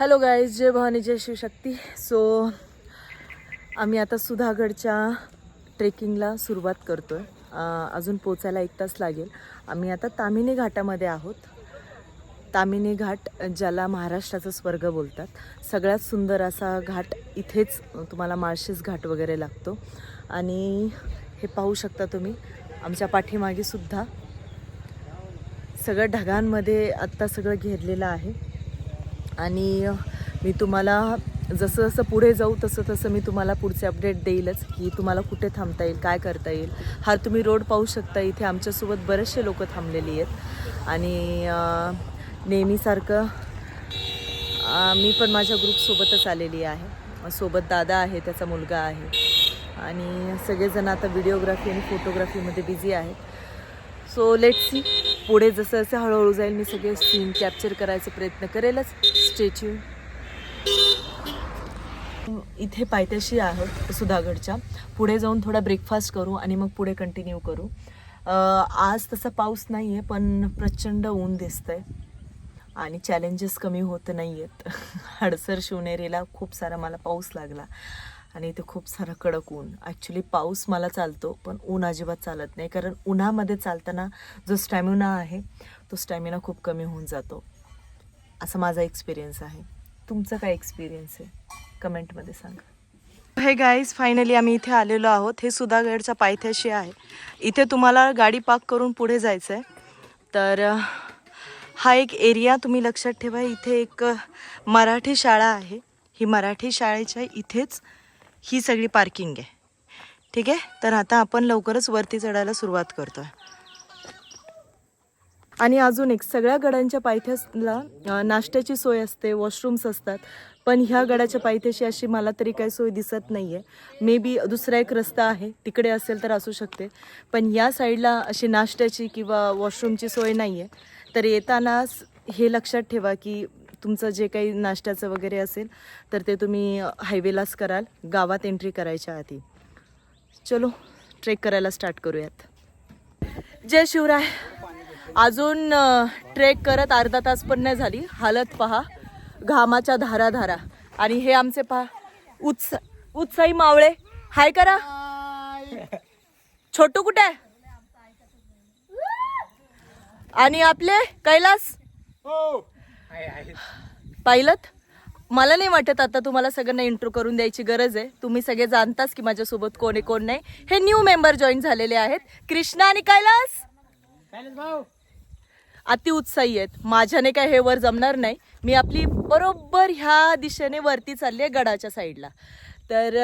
Hello guys जय भवानी जय Shivshakti so आम्ही आता सुधागडच्या ट्रेकिंगला सुरुवात करतो आहे अजून पोचायला एक तास लागेल. आम्ही आता तामिनी घाटामध्ये आहोत. तामिनी घाट ज्याला महाराष्ट्राचा स्वर्ग बोलतात. सगळ्यात सुंदर असा घाट इथेच तुम्हाला माळशेस घाट वगैरे लागतो. आणि हे पाहू शकता तुम्ही आमच्या पाठीमागे सुद्धा सगळं ढगांमध्ये आत्ता सगळं घेरलेलं आहे. आणि मी तुम्हाला जसं जसं पुढे जाऊ तसं तसं मी तुम्हाला पुढचे अपडेट देईलच की तुम्हाला कुठे थांबता येईल काय करता येईल. हा तुम्ही रोड पाहू शकता. इथे आमच्यासोबत बरेचसे लोक थांबलेली आहेत. आणि नेहमीसारखं मी पण माझ्या ग्रुपसोबतच आलेली आहे. सोबत दादा आहे त्याचा मुलगा आहे. आणि सगळेजण आता व्हिडिओग्राफी आणि फोटोग्राफीमध्ये बिझी आहेत. सो लेट सी पुढे जसं जसं हळूहळू जाईल मी सगळे सीन कॅप्चर करायचा प्रयत्न करेलच. स्टेच्यू. इथे पायथ्याशी आहोत सुधागडच्या. पुढे जाऊन थोडा ब्रेकफास्ट करू आणि मग पुढे कंटिन्यू करू. आज तसा पाऊस नाही आहे पण प्रचंड ऊन दिसतंय. आणि चॅलेंजेस कमी होत नाही आहेत हडसर शिवनेरीला खूप सारा मला पाऊस लागला. आणि इथे खूप सारा कडक ऊन. ॲक्च्युली पाऊस मला चालतो पण ऊन अजिबात चालत नाही. कारण उन्हामध्ये चालताना जो स्टॅमिना आहे तो स्टॅमिना खूप कमी होऊन जातो. असा माझा एक्सपिरियन्स आहे. तुमचा काय एक्सपिरियन्स आहे? कमेंटमध्ये सांगा. हे गाईज फायनली आम्ही इथे आलेलो आहोत. हे सुधागडच्या पायथ्याशी आहे. इथे तुम्हाला गाडी पार्क करून पुढे जायचं आहे तर हा एक एरिया तुम्ही लक्षात ठेवा. इथे एक मराठी शाळा आहे. ही मराठी शाळेच्या इथेच ही सगळी पार्किंग आहे. ठीक आहे? तर आता आपण लवकरच वरती चढायला सुरुवात करतो आहे आणि अजून एक सगळ्या गडांच्या पायथ्याला नाश्त्याची सोय असते वॉशरूम्स असतात. पण ह्या गडाच्या पायथ्याशी अशी मला तरी काही सोय दिसत नाही आहे मे बी दुसरा एक रस्ता आहे तिकडे असेल तर असू शकते. पण या साईडला अशी नाश्त्याची किंवा वॉशरूमची सोय नाही आहे तर येताना हे लक्षात ठेवा की तुमचं जे काही नाश्त्याचं वगैरे असेल तर ते तुम्ही हायवेलाच कराल. गावात एंट्री करायच्या आधी. चलो ट्रेक करायला स्टार्ट करूयात. जय शिवराय. अजून ट्रेक करत अर्धा तास पण नाही झाली. हालत पहा. घामाच्या धारा धारा आणि हे आमचे पहा. उत्सा उत्साही मावळे. हाय करा. छोटू कुठे आहे? आणि आपले कैलास? पाहिलत मला नाही वाटत आता तुम्हाला सगळ्यांना इंट्रो करून द्यायची गरज आहे. तुम्ही सगळे जाणताच की माझ्यासोबत कोण आहे कोण नाही. हे न्यू मेंबर जॉईन झालेले आहेत. कृष्णा आणि कैलास? अति उत्साही आहेत. माझ्याने काय हे वर जमणार नाही. मी आपली बरोबर ह्या दिशेने वरती चालली आहे गडाच्या साईडला. तर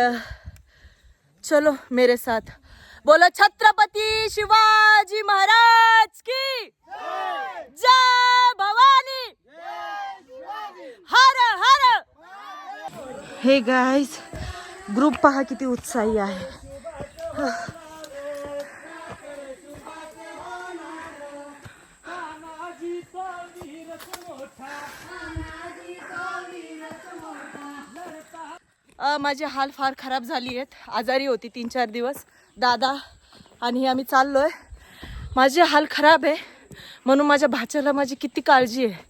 चलो मेरे साथ. बोला छत्रपती शिवाजी महाराज की जय भवानी. हर हर. हे गाईज ग्रुप पहा किती उत्साही आहे. माझे हाल फार खराब झाली आहेत. आजारी होती तीन चार दिवस. दादा आणि आम्ही चाललो आहे माझे हाल खराब आहे. म्हणून माझ्या भाच्याला माझी किती काळजी आहे.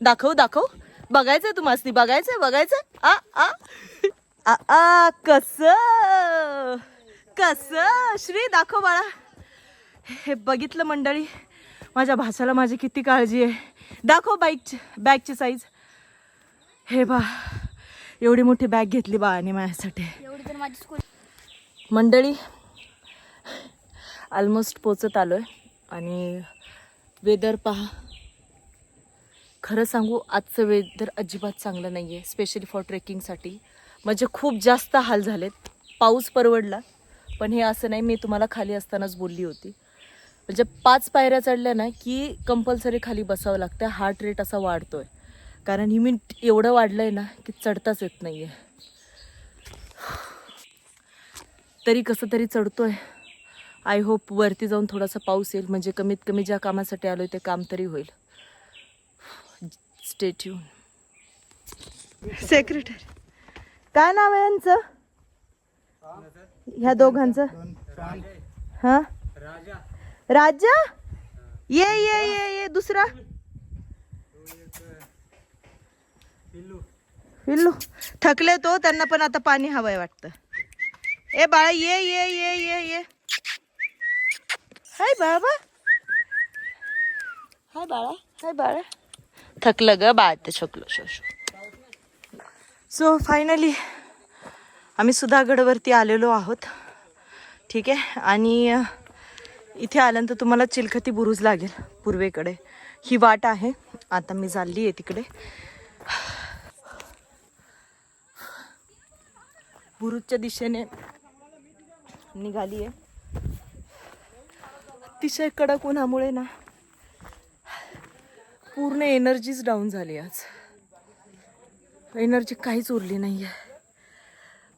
दाखव दाखव. बघायचंय तुम्हाला बघायचं बघायचं आ आ. आ आ कस? कस? श्री दाखव बाळा. हे बघितलं मंडळी माझ्या भाच्याला माझी किती काळजी आहे. दाखव बाईकची बॅगची साईज हे बा. एवढी मोठी बॅग घेतली बाळाने माझ्यासाठी. एवढी तर माझी स्कूल मंडळी ऑलमोस्ट पोचत आलो आहे आणि वेदर पहा. खरं सांगू आजचं वेदर अजिबात चांगलं नाही आहे स्पेशली फॉर ट्रेकिंगसाठी म्हणजे खूप जास्त हाल झालेत. पाऊस परवडला पण हे असं नाही मी तुम्हाला खाली असतानाच बोलली होती. म्हणजे पाच पायऱ्या चढल्या ना की कंपल्सरी खाली बसावं लागतं. हार्ट रेट असा वाढतोय. कारण इम्युनिट एवढं वाढलं आहे ना की चढताच येत नाही आहे तरी कसं तरी चढतोय. आय होप वरती जाऊन थोडासा पाऊस येईल. म्हणजे कमीत कमी ज्या कामासाठी आलोय ते काम तरी होईल. स्टेट्यून सेक्रेटरी काय नाव आहे यांचं? ह्या दोघांचं? हा? राजा? ये ये ये ये दुसरा? पिल्लू. थकले तो त्यांना पण आता पाणी हवंय वाटतं. ए बाळा ये ये ये ये ये. हाय बाबा. हाय बाळा. हाय बाळा. थकलं ग बाळ ते छोकलं शो शो. सो फायनली आम्ही सुधागडवरती आलेलो आहोत. ठीक आहे? आणि इथे आल्यानंतर तुम्हाला चिलखती बुरुज लागेल पूर्वेकडे. ही वाट आहे. आता मी चालली आहे तिकडे. बुरुजच्या दिशेने निघाली आहे अतिशय कडक उन्हामुळे ना पूर्ण एनर्जीच डाऊन झाली आज. एनर्जी काहीच उरली नाही आहे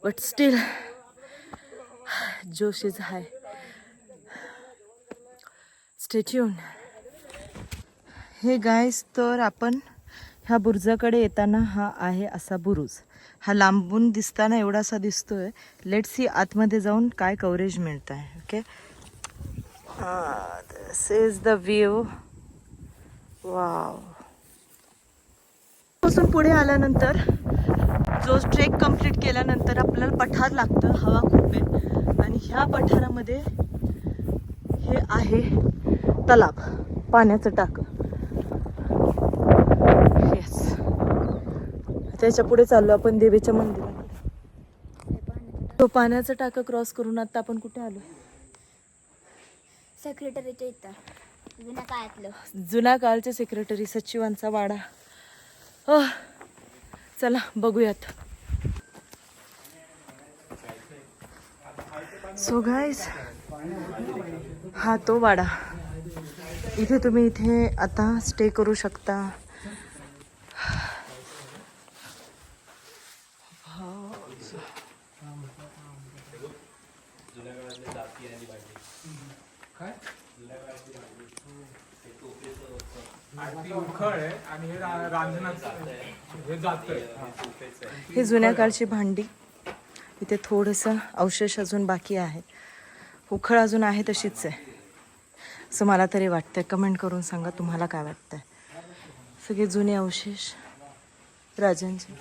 बट स्टील जोश इज हाय. स्टेच्यून हे गायस तर आपण ह्या बुरुजाकडे येताना हा आहे असा बुरुज. हा लांबून दिसताना एवढासा दिसतोय. लेट सी आतमध्ये जाऊन काय कव्हरेज मिळत आहे okay this is the view वावपासून पुढे आल्यानंतर जो ट्रेक कंप्लीट केल्यानंतर आपल्याला पठार लागतं हवा खूप आहे. आणि ह्या पठारामध्ये हे आहे तलाव पाण्याचं टाकं. त्याच्या पुढे चाललो आपण देवीच्या मंदिराकडे. तो पाण्याचं टाकं क्रॉस करून आता आपण कुठे आलो? सेक्रेटरीच्या इथं जुन्या काळातलं. जुन्या काळचे सेक्रेटरी सचिवांचा वाडा. अह, चला बघूयात. सो गाईज हा तो वाडा. इथे तुम्ही इथे आता स्टे करू शकता. ती उखळ आहे आणि हे रा- रांजणाचं हे जात जुन्या काळची भांडी. इथे थोडंसं अवशेष अजून बाकी आहे. उखळ अजून आहे तशीच आहे. असं मला तरी वाटतंय. कमेंट करून सांगा तुम्हाला काय वाटतंय. सगळे जुने अवशेष. राजांचे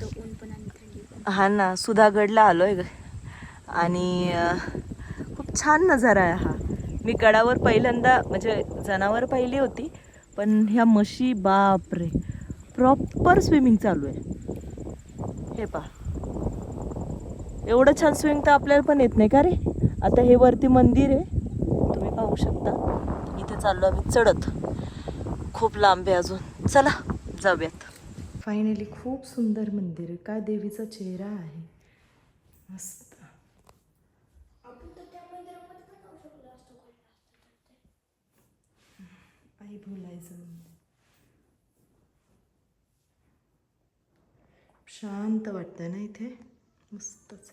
तो ऊन पण आणि थंडी पण हा ना सुधागडला आलोय ग. आणि खूप छान नजारा आहे हा. मी गडावर पहिल्यांदा म्हणजे जनावर पाहिली होती पण ह्या म्हशी बापरे. प्रॉपर स्विमिंग चालू आहे. हे पा एवढं छान स्विमिंग तर आपल्याला पण येत नाही का रे? आता हे वरती मंदिर आहे. तुम्ही पाहू शकता. इथे चाललो आम्ही चढत. खूप लांब आहे अजून. चला जाऊयात. फायनली खूप सुंदर मंदिर आहे. काय देवीचा चेहरा आहे. मस्त. आई बोलायचं शांत वाटतंय ना इथे? मस्तच.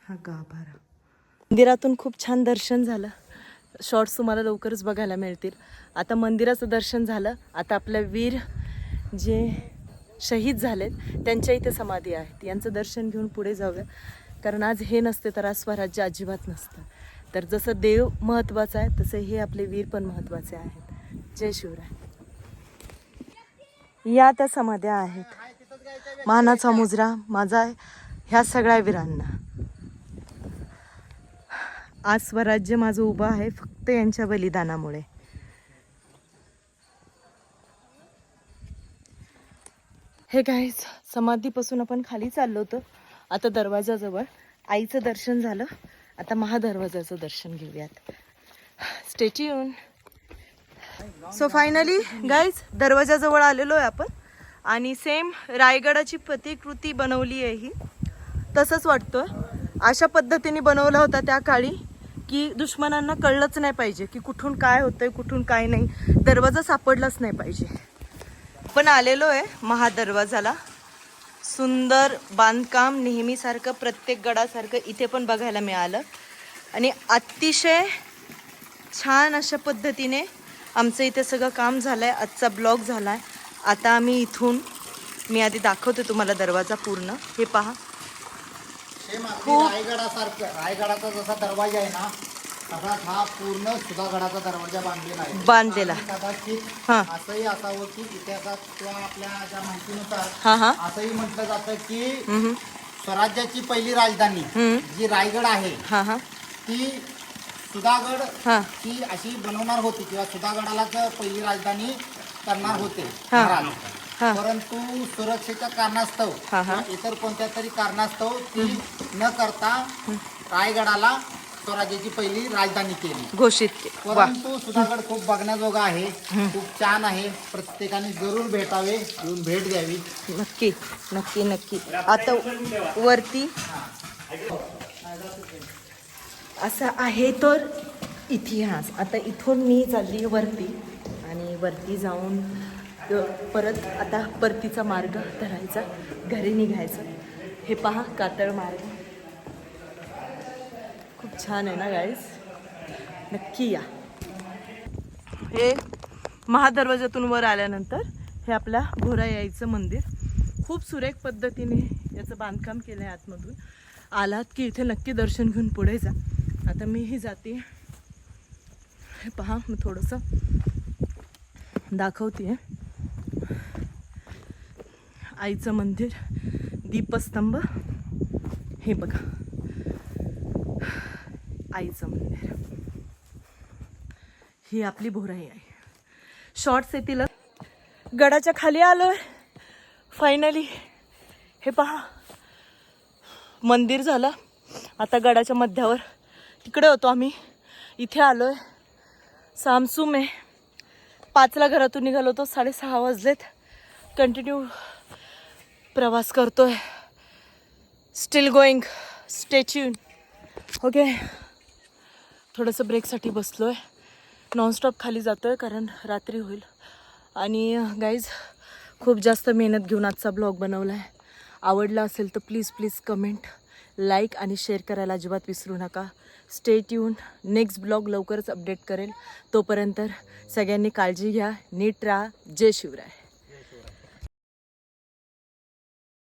हा गाभारा. मंदिरातून खूप छान दर्शन झालं. शॉर्ट्स तुम्हाला लवकरच बघायला मिळतील. आता मंदिराचं दर्शन झालं. आता आपल्या वीर जे शहीद झालेत त्यांच्या इथे समाधी आहेत. यांचं दर्शन घेऊन पुढे जाऊया. कारण आज हे नसते तर आज स्वराज्य अजिबात नसतं. तर जसं देव महत्त्वाचं आहे तसं हे आपले वीर पण महत्त्वाचे आहेत. जय शिवराय. या त्या समाध्या आहेत. मानाचा मुजरा माझा ह्या सगळ्या वीरांना. आज स्वराज्य माझं उभं आहे फक्त यांच्या बलिदानामुळे. हे गाईज समाधीपासून आपण खाली चाललो होतो. आता दरवाजाजवळ आईचं दर्शन झालं. आता महादरवाजाचं दर्शन घेऊयात. Stay tuned so finally guys दरवाजाजवळ आलेलो आहे आपण. आणि सेम रायगडाची प्रतिकृती बनवली आहे ही. तसंच वाटतं अशा पद्धतीने बनवला होता त्या काळी. की दुश्मनांना कळलंच नाही पाहिजे की कुठून काय होतंय कुठून काय नाही. दरवाजा सापडलाच नाही पाहिजे. पण आलेलो आहे महादरवाजाला. सुंदर बांधकाम नेहमीसारखं प्रत्येक गडासारखं इथे पण बघायला मिळालं. आणि अतिशय छान अशा पद्धतीने आमचं इथे सगळं काम झालं आहे आजचा ब्लॉग झाला आहे आता आम्ही इथून मी आधी दाखवते तुम्हाला दरवाजा पूर्ण. हे पहा. सेम अगदी खूप- रायगडासारखं रायगडाचा जसा दरवाजा आहे ना तसाच हा पूर्ण सुधागडाचा दरवाजा बांधलेला आहे बांधलेला. आणि कदाचित हा. असंही असावं की इतिहासात किंवा आपल्या ज्या माहितीनुसार हा हा असंही म्हटलं जातं की हम्म, स्वराज्याची पहिली राजधानी हम्म. जी रायगड आहे हा हा ती सुधागड हा ही अशी बनवणार होती किंवा सुधागडालाच पहिली राजधानी करणार होते हा. महाराज हा. परंतु सुरक्षेच्या कारणास्तव हा, हा. किंवा इतर कोणत्या तरी कारणास्तव ती न करता रायगडाला स्वराज्याची पहिली राजधानी केली. घोषित के- वा. परंतु सुधागड खूप बघण्याजोगा आहे. खूप छान आहे. प्रत्येकाने जरूर भेटावे येऊन भेट द्यावी. नक्की नक्की नक्की. आता वरती असा आहे तर इतिहास. आता इथून मी चालली वरती आणि वरती जाऊन परत आता परतीचा मार्ग धरायचा घरी निघायचं. हे पहा कातळ मार्ग. खूप छान आहे ना गाईज नक्की या. हे महादरवाजातून वर आल्यानंतर हे आपल्या घोरा यायचं मंदिर. खूप सुरेख पद्धतीने याचं बांधकाम केलं आहे आतमधून. आलात की इथे नक्की दर्शन घेऊन पुढे जा. आता मीही जाते. हे पहा मी थोडंसं दाखवते आहे आईचं मंदिर दीपस्तंभ हे बघा. आईचं मंदिर. ही आपली भोराई आहे शॉर्ट्स येतील गडाच्या खाली आलोय. फायनली हे पहा. मंदिर झालं. आता गडाच्या मध्यावर तिकडे होतो आम्ही. इथे आलोय. सामसूम आहे. पाचला घरातून निघालो होतो. साडेसहा वाजलेत. कंटिन्यू प्रवास करतोय. स्टील गोईंग स्टेच्यून ओके थोडंसं ब्रेकसाठी बसलो आहे नॉनस्टॉप खाली जातो आहे कारण रात्री होईल. आणि गाईज खूप जास्त मेहनत घेऊन आजचा ब्लॉग बनवला आहे आवडला असेल तर प्लीज प्लीज कमेंट लाईक आणि शेअर करायला अजिबात विसरू नका. स्टे ट्यून नेक्स्ट ब्लॉग लवकरच अपडेट करेल. तोपर्यंत सगळ्यांनी काळजी घ्या. नीट राहा. जय शिवराय.